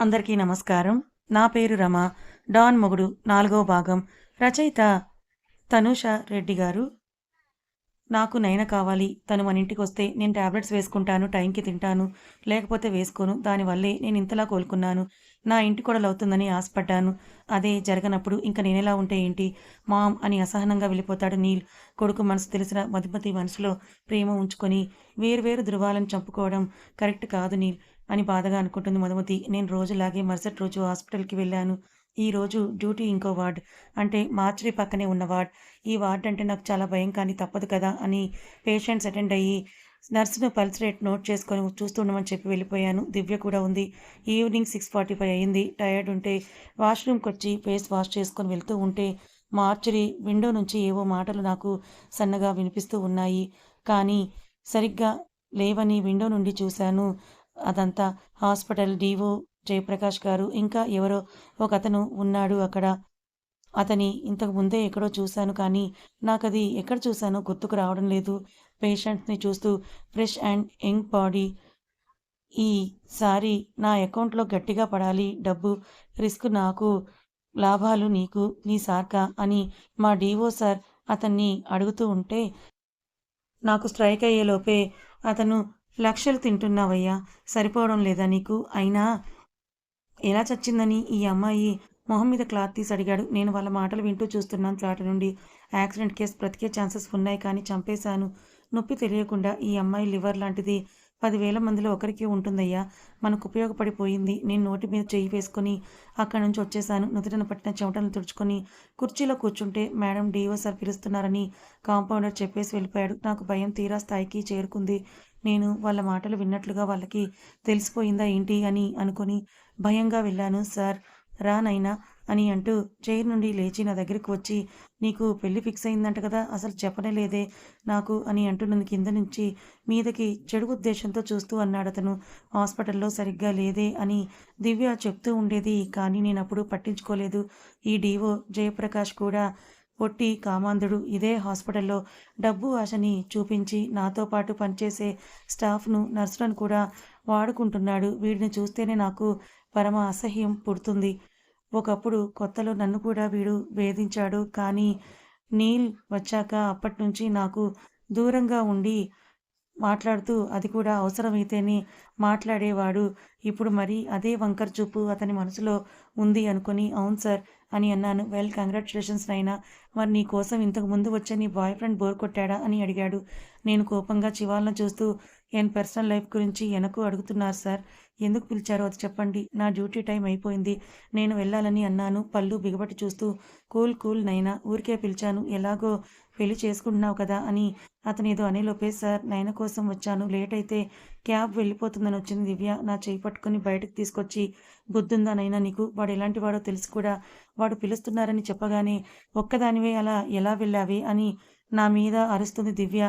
అందరికీ నమస్కారం. నా పేరు రమ. డాన్ మొగుడు నాలుగో భాగం. రచయిత తనూష రెడ్డి గారు. నాకు నయన కావాలి. తను మన ఇంటికి వస్తే నేను టాబ్లెట్స్ వేసుకుంటాను టైంకి తింటాను. లేకపోతే వేసుకోను. దానివల్లే నేను ఇంతలా కోలుకున్నాను. నా ఇంటి కొడలు అవుతుందని ఆశపడ్డాను. అదే జరగనప్పుడు ఇంకా నేనెలా ఉంటే ఏంటి? మామ్ అని అసహనంగా వెళ్ళిపోతాడు నీల్. కొడుకు మనసు తెలిసిన మధుమతి మనసులో ప్రేమ ఉంచుకొని వేరువేరు ధృవాలను చంపుకోవడం కరెక్ట్ కాదు నీల్. అని బాధగా అనుకుంటుంది మధుమతి. నేను రోజులాగే మరుసటి రోజు హాస్పిటల్కి వెళ్ళాను. ఈ రోజు డ్యూటీ ఇంకో వార్డ్. అంటే మార్చరీ పక్కనే ఉన్న వార్డ్. ఈ వార్డ్ అంటే నాకు చాలా భయం కానీ తప్పదు కదా అని పేషెంట్స్ అటెండ్ అయ్యి నర్సును పల్స్ రేట్ నోట్ చేసుకొని చూస్తుండమని చెప్పి వెళ్ళిపోయాను. దివ్య కూడా ఉంది. ఈవినింగ్ సిక్స్ ఫార్టీ ఫైవ్ అయింది. టయర్డ్ ఉంటే వాష్రూమ్కి వచ్చి ఫేస్ వాష్ చేసుకొని వెళ్తూ ఉంటే మార్చరీ విండో నుంచి ఏవో మాటలు నాకు సన్నగా వినిపిస్తూ ఉన్నాయి. కానీ సరిగ్గా లేవని విండో నుండి చూశాను. అదంతా హాస్పిటల్ డీవో జయప్రకాష్ గారు. ఇంకా ఎవరో ఒక అతను ఉన్నాడు అక్కడ. అతని ఇంతకు ముందే ఎక్కడో చూశాను కానీ నాకు అది ఎక్కడ చూశానో గుర్తుకు రావడం లేదు. పేషెంట్స్ని చూస్తూ ఫ్రెష్ అండ్ యంగ్ బాడీ. ఈసారి నా అకౌంట్లో గట్టిగా పడాలి. డబ్బు రిస్క్ నాకు లాభాలు నీకు నీ సార్కా అని మా డీఓ సార్ అతన్ని అడుగుతూ ఉంటే నాకు స్ట్రైక్ అయ్యేలోపే అతను లక్షలు తింటున్నావయ్యా. సరిపోవడం లేదా నీకు? అయినా ఎలా చచ్చిందని ఈ అమ్మాయి మొహం మీద క్లాత్ తీసి అడిగాడు. నేను వాళ్ళ మాటలు వింటూ చూస్తున్నాను ఫ్లాట్ నుండి. యాక్సిడెంట్ కేసు బ్రతికే ఛాన్సెస్ ఉన్నాయి కానీ చంపేశాను. నొప్పి తెలియకుండా ఈ అమ్మాయి లివర్ లాంటిది. పదివేల మందిలో ఒకరికి ఉంటుందయ్యా. మనకు ఉపయోగపడిపోయింది. నేను నోటి మీద చెయ్యి వేసుకొని అక్కడి నుంచి వచ్చేసాను నుదుటిన పట్టిన చెమటలను తుడుచుకొని కుర్చీలో కూర్చుంటే మేడం డీఓ సార్ పిలుస్తున్నారని కాంపౌండర్ చెప్పేసి వెళ్ళిపోయాడు. నాకు భయం తీరా స్థాయికి చేరుకుంది. నేను వాళ్ళ మాటలు విన్నట్లుగా వాళ్ళకి తెలిసిపోయిందా ఏంటి అని అనుకొని భయంగా వెళ్ళాను సార్ రా నైనా అని అంటూ చైర్ నుండి లేచి నా దగ్గరికి వచ్చి నీకు పెళ్ళి ఫిక్స్ అయిందంట కదా అసలు చెప్పనే లేదే నాకు అని అంటున్నది కింద నుంచి మీదకి చెడు ఉద్దేశంతో చూస్తూ అన్నాడు అతను. హాస్పిటల్లో సరిగ్గా లేదే అని దివ్య చెప్తూ ఉండేది కానీ నేను అప్పుడు పట్టించుకోలేదు. ఈ డీఓ జయప్రకాష్ కూడా పొట్టి కామాంధుడు ఇదే హాస్పిటల్లో డబ్బు ఆశని చూపించి నాతో పాటు పనిచేసే స్టాఫ్ను నర్సులను కూడా వాడుకుంటున్నాడు. వీడిని చూస్తేనే నాకు పరమ అసహ్యం పుడుతుంది. ఒకప్పుడు కొత్తలో నన్ను కూడా వీడు వేధించాడు. కానీ నీల్ వచ్చాక అప్పటి నుంచి నాకు దూరంగా ఉండి మాట్లాడుతూ అది కూడా అవసరమైతేనే మాట్లాడేవాడు. ఇప్పుడు మరి అదే వంకర్ చూపు అతని మనసులో ఉంది అనుకుని అవును సార్ అని అన్నాను. వెల్ కంగ్రాచులేషన్స్ నైనా మరి నీ కోసం ఇంతకు ముందు వచ్చే నీ బాయ్ ఫ్రెండ్ బోర్ కొట్టాడా? అని అడిగాడు. నేను కోపంగా చివాలను చూస్తూ నేను పర్సనల్ లైఫ్ గురించి వెనకు అడుగుతున్నారు సార్. ఎందుకు పిలిచారో అది చెప్పండి. నా డ్యూటీ టైం అయిపోయింది. నేను వెళ్ళాలని అన్నాను. పళ్ళు బిగబట్టి చూస్తూ కూల్ కూల్ నైనా ఊరికే పిలిచాను. ఎలాగో పెళ్ళి చేసుకుంటున్నావు కదా అని అతను ఏదో అనేలోపే సార్ నైన కోసం వచ్చాను. లేట్ అయితే క్యాబ్ వెళ్ళిపోతుందని వచ్చింది దివ్య. నా చేయి పట్టుకుని బయటకు తీసుకొచ్చి బుద్ధుందా నైనా నీకు? వాడు ఎలాంటి వాడో తెలుసు కూడా. వాడు పిలుస్తున్నారని చెప్పగానే ఒక్కదానివే అలా ఎలా వెళ్ళావి? అని నా మీద అరుస్తుంది దివ్య.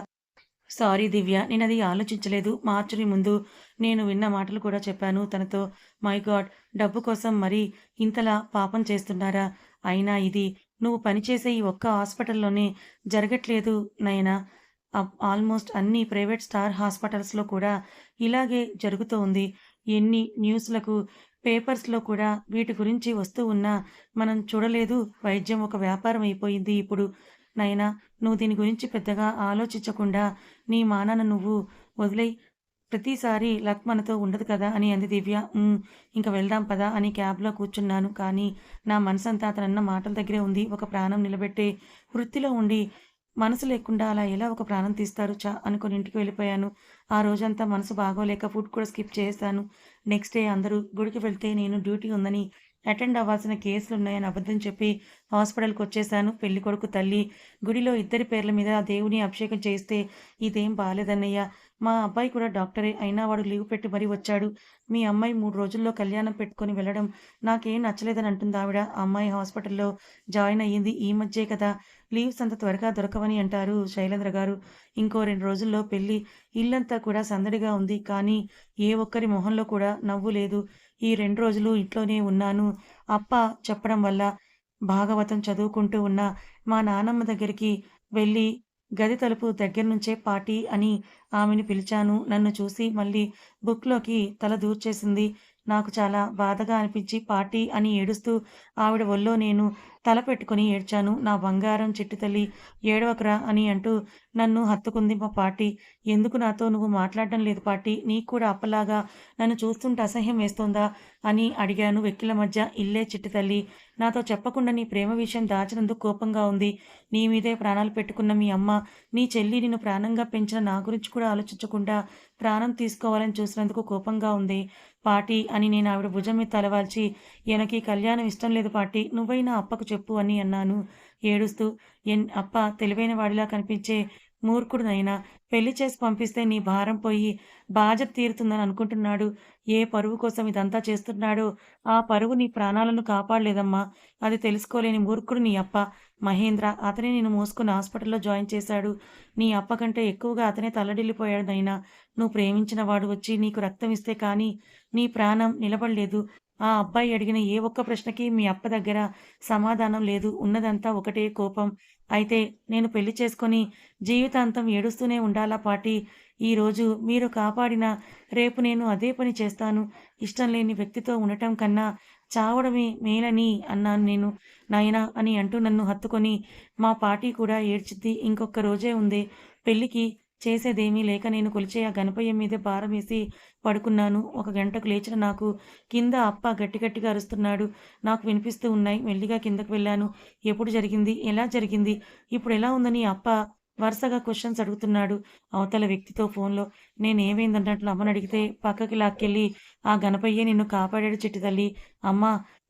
సారీ దివ్య నేను అది ఆలోచించలేదు మార్చుని ముందు నేను విన్న మాటలు కూడా చెప్పాను. తనతో మై గాడ్ డబ్బు కోసం మరి ఇంతలా పాపం చేస్తున్నారా? అయినా ఇది నువ్వు పనిచేసే ఈ ఒక్క హాస్పిటల్లోనే జరగట్లేదు నైనా ఆల్మోస్ట్ అన్ని ప్రైవేట్ స్టార్ హాస్పిటల్స్లో కూడా ఇలాగే జరుగుతూ ఉంది. ఎన్ని న్యూస్లకు పేపర్స్లో కూడా వీటి గురించి వస్తూ ఉన్నా మనం చూడలేదు. వైద్యం ఒక వ్యాపారం అయిపోయింది ఇప్పుడు. నైనా నువ్వు దీని గురించి పెద్దగా ఆలోచించకుండా నీ మానాన నువ్వు వదిలే ప్రతిసారి లక్ మనతో ఉండదు కదా అని అంది దివ్య. ఇంకా వెళ్దాం పదా అని క్యాబ్లో కూర్చున్నాను. కానీ నా మనసంతా అతనన్న మాటల దగ్గరే ఉంది. ఒక ప్రాణం నిలబెట్టే వృత్తిలో ఉండి మనసు లేకుండా అలా ఎలా ఒక ప్రాణం తీస్తారు? చా అనుకుని ఇంటికి వెళ్ళిపోయాను. ఆ రోజంతా మనసు బాగోలేక ఫుడ్ కూడా స్కిప్ చేశాను నెక్స్ట్ డే అందరూ గుడికి వెళ్తే నేను డ్యూటీ ఉందని అటెండ్ అవ్వాల్సిన కేసులు ఉన్నాయని అబద్ధం చెప్పి హాస్పిటల్కి వచ్చేసాను. పెళ్ళి కొడుకు తల్లి గుడిలో ఇద్దరి పేర్ల మీద దేవుని అభిషేకం చేస్తే ఇదేం బాగాలేదన్నయ్యా మా అబ్బాయి కూడా డాక్టరే అయినా వాడు లీవ్ పెట్టి మరీ వచ్చాడు. మీ అమ్మాయి మూడు రోజుల్లో కళ్యాణం పెట్టుకొని వెళ్ళడం నాకేం నచ్చలేదని అంటుంది ఆవిడ. అమ్మాయి హాస్పిటల్లో జాయిన్ అయ్యింది ఈ మధ్యే కదా. లీవ్స్ అంత త్వరగా దొరకవని అంటారు శైలేంద్ర గారు. ఇంకో రెండు రోజుల్లో పెళ్ళి. ఇల్లంతా కూడా సందడిగా ఉంది కానీ ఏ ఒక్కరి మొహంలో కూడా నవ్వు లేదు. ఈ రెండు రోజులు ఇంట్లోనే ఉన్నాను. అప్ప చెప్పడం వల్ల భాగవతం చదువుకుంటూ ఉన్న. మా నానమ్మ దగ్గరికి వెళ్ళి గది తలుపు దగ్గర నుంచే పాటి అని ఆమెను పిలిచాను. నన్ను చూసి మళ్ళీ బుక్లోకి తల దూర్చేసింది. నాకు చాలా బాధగా అనిపించి పార్టీ అని ఏడుస్తూ ఆవిడ ఒళ్ళో నేను తల పెట్టుకుని ఏడ్చాను. నా బంగారం చిట్టి తల్లి ఏడవకరా అని అంటూ నన్ను హత్తుకుంది మా పార్టీ. ఎందుకు నాతో నువ్వు మాట్లాడడం లేదు పార్టీ? నీకు కూడా అప్పలాగా నన్ను చూస్తుంటే అసహ్యం వేస్తోందా అని అడిగాను వెక్కిల మధ్య. ఇల్లే చిట్టు తల్లి. నాతో చెప్పకుండా నీ ప్రేమ విషయం దాచినందుకు కోపంగా ఉంది. నీ మీదే ప్రాణాలు పెట్టుకున్న మీ అమ్మ నీ చెల్లి నిన్ను ప్రాణంగా పెంచిన నా గురించి కూడా ఆలోచించకుండా ప్రాణం తీసుకోవాలని చూసినందుకు కోపంగా ఉంది పాటి అని నేను ఆవిడ భుజం మీద తలవాల్చి ఎనకి కళ్యాణం ఇష్టం లేదు పాటి నువ్వైనా అప్పకు చెప్పు. చెప్పు అని అన్నాను. ఏడుస్తూ ఎన్ అప్ప తెలివైన వాడిలా కనిపించే మూర్ఖుడునైనా పెళ్ళి చేసి పంపిస్తే నీ భారం పోయి బాధ్యత తీరుతుందని అనుకుంటున్నాడు. ఏ పరువు కోసం ఇదంతా చేస్తున్నాడో ఆ పరువు నీ ప్రాణాలను కాపాడలేదమ్మా. అది తెలుసుకోలేని మూర్ఖుడు నీ అప్ప. మహేంద్ర అతనే నేను మోసుకుని హాస్పిటల్లో జాయిన్ చేశాడు. నీ అప్ప కంటే ఎక్కువగా అతనే తల్లడిల్లిపోయాడు నైనా నువ్వు ప్రేమించిన వాడు వచ్చి నీకు రక్తం ఇస్తే కానీ నీ ప్రాణం నిలబడలేదు. ఆ అబ్బాయి అడిగిన ఏ ఒక్క ప్రశ్నకి మీ అప్ప దగ్గర సమాధానం లేదు. ఉన్నదంతా ఒకటే కోపం. అయితే నేను పెళ్ళి చేసుకొని జీవితాంతం ఏడుస్తూనే ఉండాలా పాటి ఈరోజు మీరు కాపాడిన రేపు నేను అదే పని చేస్తాను. ఇష్టం లేని వ్యక్తితో ఉండటం కన్నా చావడమే మేలని అన్నాను నేను. నాయనా అని అంటూ నన్ను హత్తుకొని మా పార్టీ కూడా ఏడ్చిద్ది. ఇంకొక రోజే ఉంది. పెళ్ళికి చేసేదేమీ లేక నేను కొలిచే ఆ గణపయ్య మీదే భారం వేసి పడుకున్నాను. ఒక గంటకు లేచిన నాకు కింద అప్ప గట్టి గట్టిగా అరుస్తున్నాడు. నాకు వినిపిస్తూ ఉన్నాయి మెల్లిగా కిందకు వెళ్ళాను. ఎప్పుడు జరిగింది? ఎలా జరిగింది? ఇప్పుడు ఎలా ఉందని అప్ప వరుసగా క్వశ్చన్స్ అడుగుతున్నాడు అవతల వ్యక్తితో ఫోన్లో. నేను ఏమైందన్నట్లు అమ్మని అడిగితే పక్కకి లాక్కెళ్ళి ఆ గణపయ్యే నిన్ను కాపాడాడు చిట్టి తల్లి. అమ్మ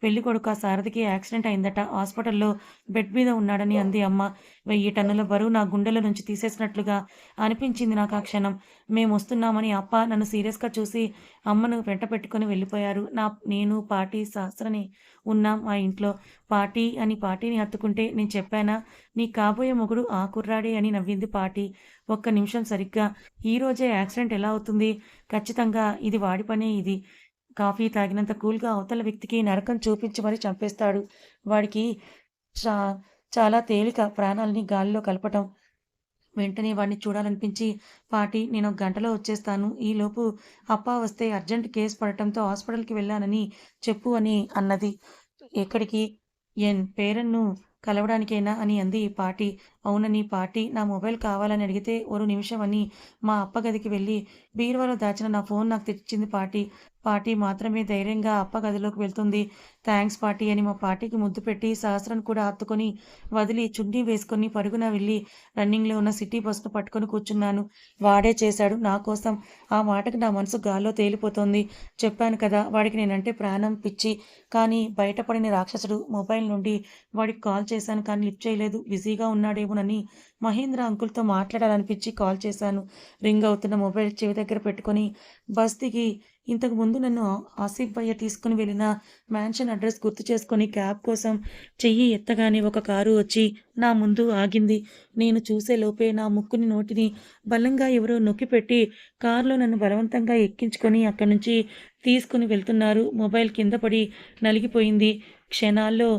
పెళ్ళి కొడుక ఆ సారథికి యాక్సిడెంట్ అయిందట. హాస్పిటల్లో బెడ్ మీద ఉన్నాడని అంది అమ్మ. వెయ్యి టన్నుల బరువు నా గుండెల నుంచి తీసేసినట్లుగా అనిపించింది నాకు ఆ క్షణం. మేము వస్తున్నామని అప్ప నన్ను సీరియస్గా చూసి అమ్మను వెంట పెట్టుకొని వెళ్ళిపోయారు. నా నేను పార్టీ శాస్త్రని ఉన్నాం ఆ ఇంట్లో. పార్టీ అని పార్టీని హత్తుకుంటే నేను చెప్పానా? నీ కాబోయే మొగుడు ఆ కుర్రాడే అని నవ్వింది పార్టీ. ఒక్క నిమిషం సరిగ్గా. ఈరోజే యాక్సిడెంట్ ఎలా అవుతుంది? ఖచ్చితంగా ఇది వాడి పనే ఇది. కాఫీ తాగినంత కూల్గా అవతల వ్యక్తికి నరకం చూపించమని చంపేస్తాడు. వాడికి చా చాలా తేలిక ప్రాణాలని గాలిలో కలపటం. వెంటనే వాడిని చూడాలనిపించి పాటి నేను ఒక గంటలో వచ్చేస్తాను. ఈలోపు అప్ప వస్తే అర్జెంట్ కేసు పడటంతో హాస్పిటల్కి వెళ్ళానని చెప్పు అని అన్నది. ఎక్కడికి? ఎన్ పేరెన్ను కలవడానికైనా అని అంది పాటి అవునని పాటి నా మొబైల్ కావాలని అడిగితే ఒక నిమిషం అని మా అప్ప గదికి వెళ్ళి బీరువాలో దాచిన నా ఫోన్ నాకు తెచ్చింది పాటి పార్టీ మాత్రమే ధైర్యంగా అప్ప గదిలోకి వెళ్తుంది. థ్యాంక్స్ పార్టీ అని మా పార్టీకి ముద్దు పెట్టి సహస్రం కూడా హత్తుకొని వదిలి చున్నీ వేసుకొని పరుగున వెళ్ళి రన్నింగ్లో ఉన్న సిటీ బస్సును పట్టుకొని కూర్చున్నాను. వాడే చేశాడు నా కోసం. ఆ మాటకి నా మనసు గాల్లో తేలిపోతుంది. చెప్పాను కదా వాడికి నేనంటే ప్రాణం పిచ్చి. కానీ బయటపడిన రాక్షసుడు మొబైల్ నుండి వాడికి కాల్ చేశాను కానీ లిఫ్ట్ చేయలేదు. బిజీగా ఉన్నాడేమోనని మహేంద్ర అంకుల్తో మాట్లాడాలనిపించి కాల్ చేశాను. రింగ్ అవుతున్న మొబైల్ చెవి దగ్గర పెట్టుకొని బస్ దిగి ఇంతకు ముందు నన్ను ఆసిఫ్ భయ్య తీసుకుని వెళ్ళిన మ్యాన్షన్ అడ్రస్ గుర్తు చేసుకొని క్యాబ్ కోసం చెయ్యి ఎత్తగానే ఒక కారు వచ్చి నా ముందు ఆగింది. నేను చూసే లోపే నా ముక్కుని నోటిని బలంగా ఎవరో నొక్కిపెట్టి కారులో నన్ను బలవంతంగా ఎక్కించుకొని అక్కడి నుంచి తీసుకుని వెళ్తున్నారు. మొబైల్ కింద పడి నలిగిపోయింది. క్షణాల్లో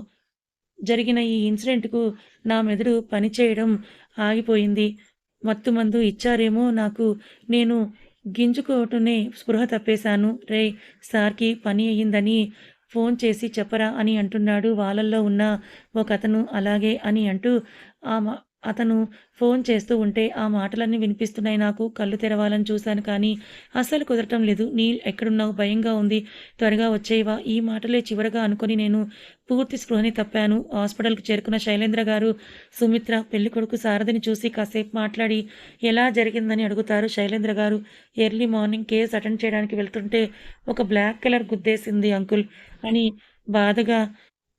జరిగిన ఈ ఇన్సిడెంట్కు నా మెదడు పనిచేయడం ఆగిపోయింది. మత్తు మందు ఇచ్చారేమో నాకు. నేను గింజుకోవటమే స్పృహ తప్పేశాను. రే సార్కి పని అయ్యిందని ఫోన్ చేసి చెప్పరా అని అంటున్నాడు. వాళ్ళల్లో ఉన్న ఒక అతను అలాగే అని అంటూ ఆ అతను ఫోన్ చేస్తూ ఉంటే ఆ మాటలన్నీ వినిపిస్తున్నాయి నాకు కళ్ళు తెరవాలని చూశాను కానీ అస్సలు కుదరటం లేదు. నీ ఎక్కడున్నావు? భయంగా ఉంది. త్వరగా వచ్చేవా ఈ మాటలే చివరగా అనుకుని నేను పూర్తి స్పృహని తప్పాను. హాస్పిటల్కి చేరుకున్న శైలేంద్ర గారు సుమిత్ర పెళ్ళి కొడుకు సారథిని చూసి కాసేపు మాట్లాడి ఎలా జరిగిందని అడుగుతారు శైలేంద్ర గారు. ఎర్లీ మార్నింగ్ కేసు అటెండ్ చేయడానికి వెళ్తుంటే ఒక బ్లాక్ కలర్ గుద్దేసింది అంకుల్ అని బాధగా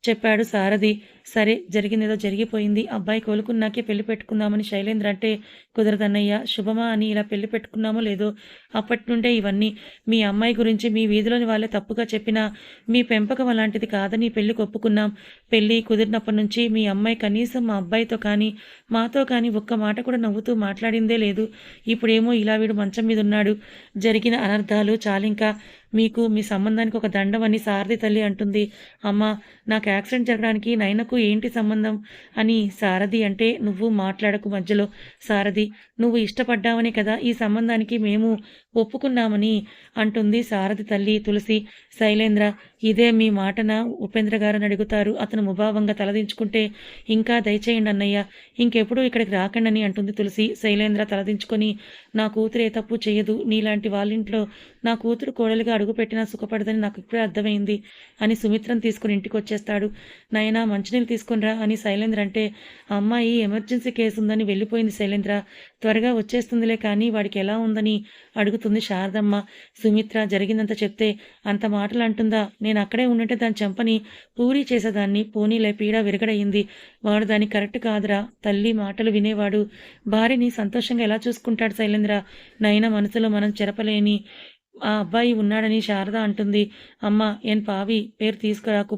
చెప్పాడు సారథి. సరే జరిగిందేదో జరిగిపోయింది. అబ్బాయి కోలుకున్నాకే పెళ్ళి పెట్టుకుందామని శైలేంద్ర అంటే కుదరదన్నయ్య శుభమా అని ఇలా పెళ్ళి పెట్టుకున్నామో లేదో అప్పటి నుండే ఇవన్నీ. మీ అమ్మాయి గురించి మీ వీధిలోని వాళ్ళే తప్పుగా చెప్పినా మీ పెంపకం అలాంటిది కాదని పెళ్ళి ఒప్పుకున్నాం. పెళ్ళి కుదిరినప్పటి నుంచి మీ అమ్మాయి కనీసం మా అబ్బాయితో కానీ మాతో కానీ ఒక్క మాట కూడా నవ్వుతూ మాట్లాడిందే లేదు. ఇప్పుడేమో ఇలా వీడు మంచం మీద ఉన్నాడు. జరిగిన అనర్థాలు చాలింకా మీకు మీ సంబంధానికి ఒక దండమని సారథి తల్లి అంటుంది. అమ్మ నాకు యాక్సిడెంట్ జరగడానికి నైనకు ఏంటి సంబంధం? అని సారథి అంటే నువ్వు మాట్లాడకు మధ్యలో. సారథి నువ్వు ఇష్టపడ్డావనే కదా ఈ సంబంధానికి మేము ఒప్పుకున్నామని అంటుంది సారథి తల్లి తులసి. శైలేంద్ర ఇదే మీ మాటన? ఉపేంద్ర గారని అడుగుతారు. అతను ముభావంగా తలదించుకుంటే ఇంకా దయచేయండి అన్నయ్య. ఇంకెప్పుడు ఇక్కడికి రాకండని అంటుంది తులసి. శైలేంద్ర తలదించుకొని నా కూతురు ఏ తప్పు చేయదు. నీలాంటి వాళ్ళింట్లో నా కూతురు కోడలిగా అడుగుపెట్టినా సుఖపడదని నాకు ఇప్పుడే అర్థమైంది అని సుమిత్రను తీసుకుని ఇంటికి వచ్చేస్తాడు నాయనా మంచినీళ్ళు తీసుకునిరా అని శైలేంద్ర అంటే అమ్మాయి ఎమర్జెన్సీ కేసు ఉందని వెళ్ళిపోయింది శైలేంద్ర. త్వరగా వచ్చేస్తుందిలే కానీ వాడికి ఎలా ఉందని అడుగుతుంది శారదమ్మ. సుమిత్ర జరిగిందంత చెప్తే అంత మాటలు అంటుందా నేను అక్కడే ఉండుంటే దాని చెంపని పూరీ చేసేదాన్ని. పోనీలే పీడ విరగడయింది. వాడు దాన్ని కరెక్ట్ కాదురా. తల్లి మాటలు వినేవాడు. భార్యని సంతోషంగా ఎలా చూసుకుంటాడు శైలేంద్ర? నయన మనసులో మనం చెరపలేని ఆ అబ్బాయి ఉన్నాడని శారద అంటుంది. అమ్మ ఏం పావి? పేరు తీసుకురాకు.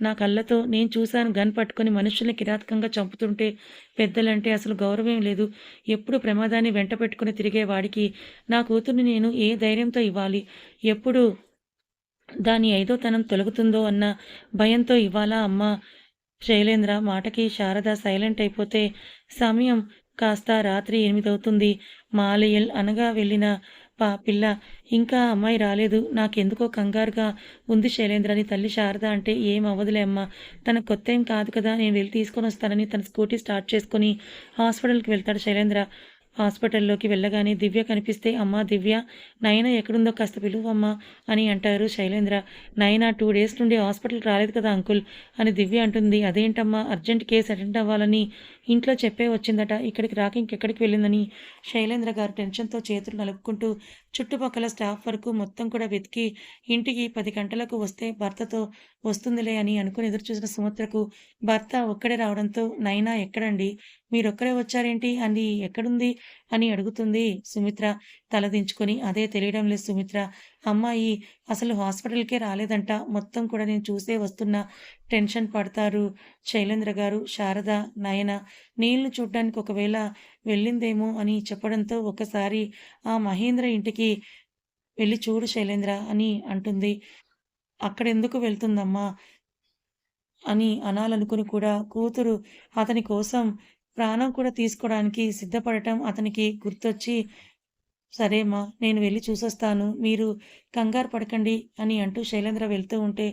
నా కళ్ళతో నేను చూశాను గన్ పట్టుకొని మనుషుల్ని కిరాతకంగా చంపుతుంటే పెద్దలంటే అసలు గౌరవం లేదు. ఎప్పుడు ప్రమాదాన్ని వెంట పెట్టుకుని తిరిగేవాడికి నా కూతుర్ని నేను ఏ ధైర్యంతో ఇవ్వాలి? ఎప్పుడు దాని ఐదోతనం తొలగుతుందో అన్న భయంతో ఇవ్వాలా అమ్మ? శైలేంద్ర మాటకి శారద సైలెంట్ అయిపోతే సమయం కాస్త రాత్రి ఎనిమిదవుతుంది. మాలయల్ అనగా వెళ్ళిన పా పిల్ల ఇంకా అమ్మాయి రాలేదు. నాకెందుకో కంగారుగా ఉంది శైలేంద్ర అని తల్లి శారద అంటే ఏం అవ్వదులే అమ్మ. తన కొత్త ఏం కాదు కదా. నేను వెళ్ళి తీసుకొని వస్తానని తన స్కూటీ స్టార్ట్ చేసుకొని హాస్పిటల్కి వెళ్తాడు శైలేంద్ర. హాస్పిటల్లోకి వెళ్ళగానే దివ్య కనిపిస్తే అమ్మా దివ్య నయన ఎక్కడుందో కాస్త పిలువమ్మా అని అంటారు శైలేంద్ర. నయన టూ డేస్ నుండి హాస్పిటల్కి రాలేదు కదా అంకుల్ అని దివ్య అంటుంది. అదేంటమ్మా అర్జెంట్ కేసు అటెండ్ అవ్వాలని ఇంట్లో చెప్పే వచ్చిందట ఇక్కడికి రాక ఇంకెక్కడికి వెళ్ళిందని శైలేంద్ర గారు టెన్షన్తో చేతులు నలుపుకుంటూ చుట్టుపక్కల స్టాఫ్ వరకు మొత్తం కూడా వెతికి ఇంటికి పది గంటలకు వస్తే భర్తతో వస్తుందిలే అని అనుకుని ఎదురు చూసిన సుమిత్రకు భర్త ఒక్కడే రావడంతో నైనా ఎక్కడండి? మీరొక్కరే వచ్చారేంటి? అని ఎక్కడుంది? అని అడుగుతుంది సుమిత్ర. తలదించుకొని అదే తెలియడం లేదు సుమిత్ర. అమ్మాయి అసలు హాస్పిటల్కే రాలేదంట. మొత్తం కూడా నేను చూసే వస్తున్నా టెన్షన్ పడతారు శైలేంద్ర గారు శారద నయన. నీళ్ళు చూడ్డానికి ఒకవేళ వెళ్ళిందేమో అని చెప్పడంతో ఒకసారి ఆ మహేంద్ర ఇంటికి వెళ్ళి చూడు శైలేంద్ర అని అంటుంది. అక్కడెందుకు వెళ్తుందమ్మా? అని అనాలనుకుని కూడా కూతురు అతని కోసం ప్రాణం కూడా తీసుకోవడానికి సిద్ధపడటం అతనికి గుర్తొచ్చి సరేమ్మా నేను వెళ్ళి చూసొస్తాను. మీరు కంగారు పడకండి అని అంటూ శైలేంద్ర వెళ్తూ ఉంటే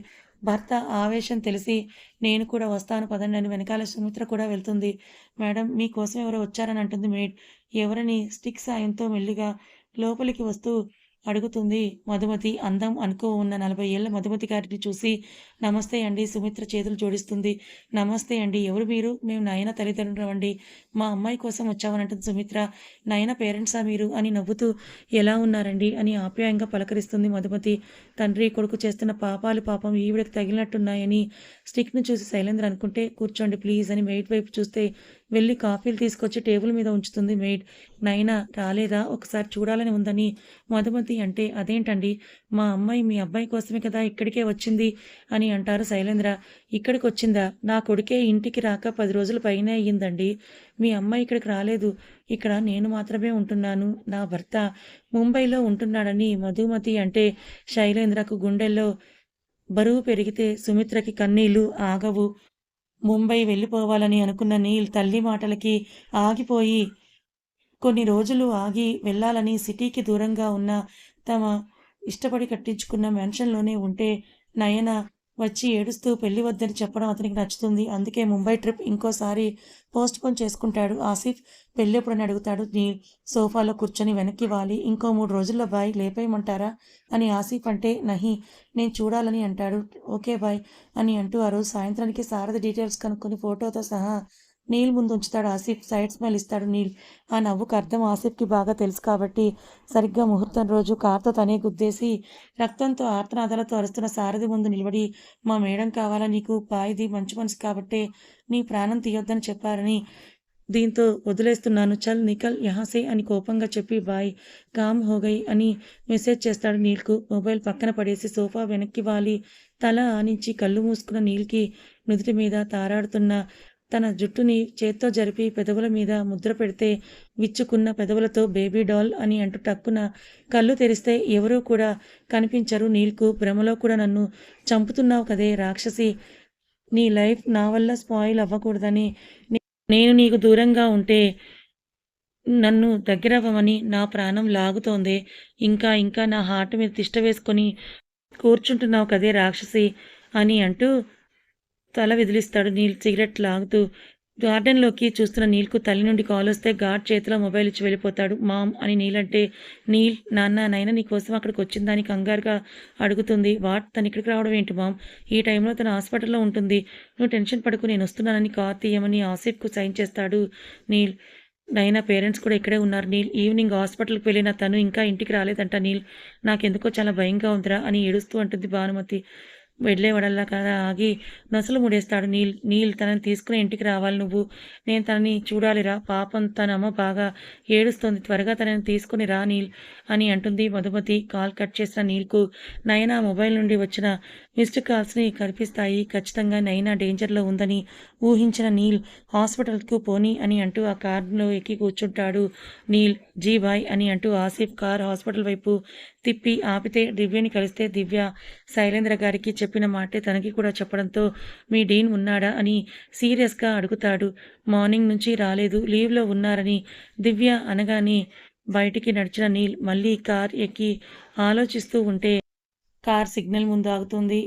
భర్త ఆవేశం తెలిసి నేను కూడా వస్తాను పదండి అని వెనకాల సుమిత్ర కూడా వెళ్తుంది. మేడం మీకోసం ఎవరో వచ్చారని అంటుంది మేడ్. ఎవరని? స్టిక్ సాయంతో మెల్లిగా లోపలికి వస్తూ అడుగుతుంది. మధుమతి అందం అనుకో ఉన్న నలభై ఏళ్ళ మధుమతి గారిని చూసి నమస్తే అండి సుమిత్ర చేతులు జోడిస్తుంది. నమస్తే అండి ఎవరు మీరు? మేము నయన తల్లిదండ్రులు అండి. మా అమ్మాయి కోసం వచ్చామనంటుంది సుమిత్ర. నయన పేరెంట్సా మీరు? అని నవ్వుతూ ఎలా ఉన్నారండి? అని ఆప్యాయంగా పలకరిస్తుంది మధుమతి. తండ్రి కొడుకు చేస్తున్న పాపాలు పాపం ఈవిడకి తగిలినట్టున్నాయని స్టిక్ను చూసి శైలేంద్ర అనుకుంటే కూర్చోండి ప్లీజ్ అని మెయిట్ వైపు చూస్తే వెళ్ళి కాఫీలు తీసుకొచ్చి టేబుల్ మీద ఉంచుతుంది మెయిడ్ నైనా రాలేదా? ఒకసారి చూడాలని ఉందని మధుమతి అంటే అదేంటండి? మా అమ్మాయి మీ అబ్బాయి కోసమే కదా ఇక్కడికే వచ్చింది అని అంటారు శైలేంద్ర. ఇక్కడికి వచ్చిందా నా కొడుకే ఇంటికి రాక పది రోజులు పైనే అయ్యిందండి. మీ అమ్మాయి ఇక్కడికి రాలేదు. ఇక్కడ నేను మాత్రమే ఉంటున్నాను. నా భర్త ముంబైలో ఉంటున్నాడని మధుమతి అంటే శైలేంద్రకు గుండెల్లో బరువు పెరిగితే సుమిత్రకి కన్నీళ్ళు ఆగవు. ముంబై వెళ్ళిపోవాలని అనుకున్న నీల్ తల్లి మాటలకి ఆగిపోయి కొన్ని రోజులు ఆగి వెళ్ళాలని సిటీకి దూరంగా ఉన్న తమ ఇష్టపడి కట్టించుకున్న మెన్షన్లోనే ఉంటే నయన వచ్చి ఏడుస్తూ పెళ్ళి వద్దని చెప్పడం అతనికి నచ్చుతుంది. అందుకే ముంబై ట్రిప్ ఇంకోసారి పోస్ట్ పోన్ చేసుకుంటాడు ఆసిఫ్. పెళ్ళి ఎప్పుడని అడుగుతాడు నీ సోఫాలో కూర్చొని వెనక్కి వాలి. ఇంకో మూడు రోజుల్లో బాయ్ లేపేయమంటారా? అని ఆసిఫ్ అంటే నహి నేను చూడాలని అంటాడు. ఓకే బాయ్ అని అంటూ ఆ రోజు సాయంత్రానికి సారథి డీటెయిల్స్ కనుక్కొని ఫోటోతో సహా నీల్ ముందు ఉంచుతాడు ఆసిఫ్ సైడ్ స్మైల్ ఇస్తాడు. నీల్ ఆ నవ్వుకు అర్థం ఆసిఫ్కి బాగా తెలుసు కాబట్టి సరిగ్గా ముహూర్తం రోజు కార్తో తనే గుద్దేసి రక్తంతో ఆర్తనాదాలతో అరుస్తున్న సారథి ముందు నిలబడి మా మేడం కావాలా నీకు? పాయిది మంచి మనసు కాబట్టే నీ ప్రాణం తీయొద్దని చెప్పారని దీంతో వదిలేస్తున్నాను. చల్ నికల్ యహాసే అని కోపంగా చెప్పి బాయ్ కామ్ హోగై అని మెసేజ్ చేస్తాడు నీల్కు. మొబైల్ పక్కన పడేసి సోఫా వెనక్కి వాలి. తల ఆనించి కళ్ళు మూసుకున్న నీల్కి నుదుటి మీద తారాడుతున్న తన జుట్టుని చేత్తో జరిపి పెదవుల మీద ముద్ర పెడితే విచ్చుకున్న పెదవులతో బేబీ డాల్ అని అంటూ టక్కున కళ్ళు తెరిస్తే ఎవరూ కూడా కనిపించరు. నీల్కు భ్రమలో కూడా నన్ను చంపుతున్నావు కదే రాక్షసి. నీ లైఫ్ నా వల్ల స్పాయిల్ అవ్వకూడదని నేను నీకు దూరంగా ఉంటే నన్ను దగ్గరవ్వమని నా ప్రాణం లాగుతోంది. ఇంకా ఇంకా నా హార్ట్ మీద తిష్ట వేసుకొని కూర్చుంటున్నావు కదే రాక్షసి అని అంటూ తల విదిలిస్తాడు. నీల్ సిగరెట్ లాగుతూ గార్డెన్లోకి చూస్తున్న నీల్కు తల్లి నుండి కాల్ వస్తే గార్డ్ చేతిలో మొబైల్ ఇచ్చి వెళ్ళిపోతాడు. మామ్ అని నీల్ అంటే నీల్ నాన్న నైనా నీకోసం అక్కడికి వచ్చిందని కంగారుగా అడుగుతుంది. వాట్? తను ఇక్కడికి రావడం ఏంటి మామ్? ఈ టైంలో తన హాస్పిటల్లో ఉంటుంది. నువ్వు టెన్షన్ పడుకు నేను వస్తున్నానని కార్ తీయమని ఆసిఫ్కు సైన్ చేస్తాడు. నీల్ నైనా పేరెంట్స్ కూడా ఇక్కడే ఉన్నారు. నీల్ ఈవినింగ్ హాస్పిటల్కి వెళ్ళిన తను ఇంకా ఇంటికి రాలేదంట. నీల్ నాకెందుకో చాలా భయంగా ఉందిరా అని ఏడుస్తూ అంటుంది భానుమతి. వెళ్ళేవాడల్లా కదా? ఆగి నొసలు ముడేస్తాడు నీల్ నీల్ తనని తీసుకుని ఇంటికి రావాలి నువ్వు. నేను తనని చూడాలిరా పాపం తన అమ్మ బాగా ఏడుస్తోంది. త్వరగా తనని తీసుకుని రా నీల్ అని అంటుంది మధుమతి. కాల్ కట్ చేసిన నీల్కు. నయనా మొబైల్ నుండి వచ్చిన మిస్డ్ కాల్స్ని కనిపిస్తాయి ఖచ్చితంగా నైనా డేంజర్లో ఉందని ఊహించిన నీల్ హాస్పిటల్కు పోని అని అంటూ ఆ కార్లో ఎక్కి కూర్చుంటాడు నీల్. జీ బాయ్ అని అంటూ ఆసిఫ్ కార్ హాస్పిటల్ వైపు తిప్పి ఆపితే దివ్యని కలిస్తే దివ్య శైలేంద్ర గారికి చెప్పిన మాటే తనకి కూడా చెప్పడంతో మీ డీన్ ఉన్నాడా? అని సీరియస్గా అడుగుతాడు. మార్నింగ్ నుంచి రాలేదు. లీవ్లో ఉన్నారని దివ్య అనగానే బయటికి నడిచిన నీల్ మళ్ళీ కార్ ఎక్కి ఆలోచిస్తూ ఉంటే కార్ సిగ్నల్ ముందు ఆగుతుంది.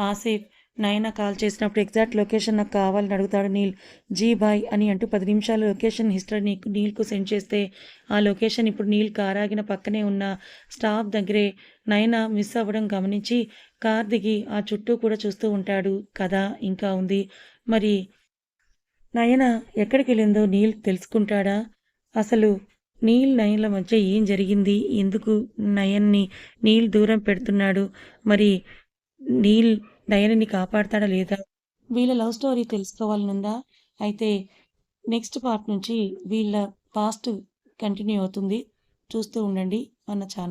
ఆసిఫ్ నాయన కాల్ చేసినప్పుడు ఎగ్జాక్ట్ లొకేషన్ నాకు కావాలని అడుగుతాడు నీల్. జీ బాయ్ అని అంటూ పది నిమిషాలు లొకేషన్ హిస్టరీ నీకు నీల్కు సెండ్ చేస్తే ఆ లొకేషన్ ఇప్పుడు నీల్ కారాగిన పక్కనే ఉన్న స్టాఫ్ దగ్గరే నయన మిస్ అవ్వడం గమనించి కార్ దిగి ఆ చుట్టూ కూడా చూస్తూ ఉంటాడు. కదా ఇంకా ఉంది. మరి నయన ఎక్కడికి వెళ్ళిందో నీల్ తెలుసుకుంటాడా? అసలు నీల్ నయన్ల మధ్య ఏం జరిగింది? ఎందుకు నయన్ని నీల్ దూరం పెడుతున్నాడు? మరి నీల్ నయన్ని కాపాడతాడా లేదా? వీళ్ళ లవ్ స్టోరీ తెలుసుకోవాలనుందా? అయితే నెక్స్ట్ పార్ట్ నుంచి వీళ్ళ పాస్ట్ కంటిన్యూ అవుతుంది. చూస్తూ ఉండండి మన ఛానల్.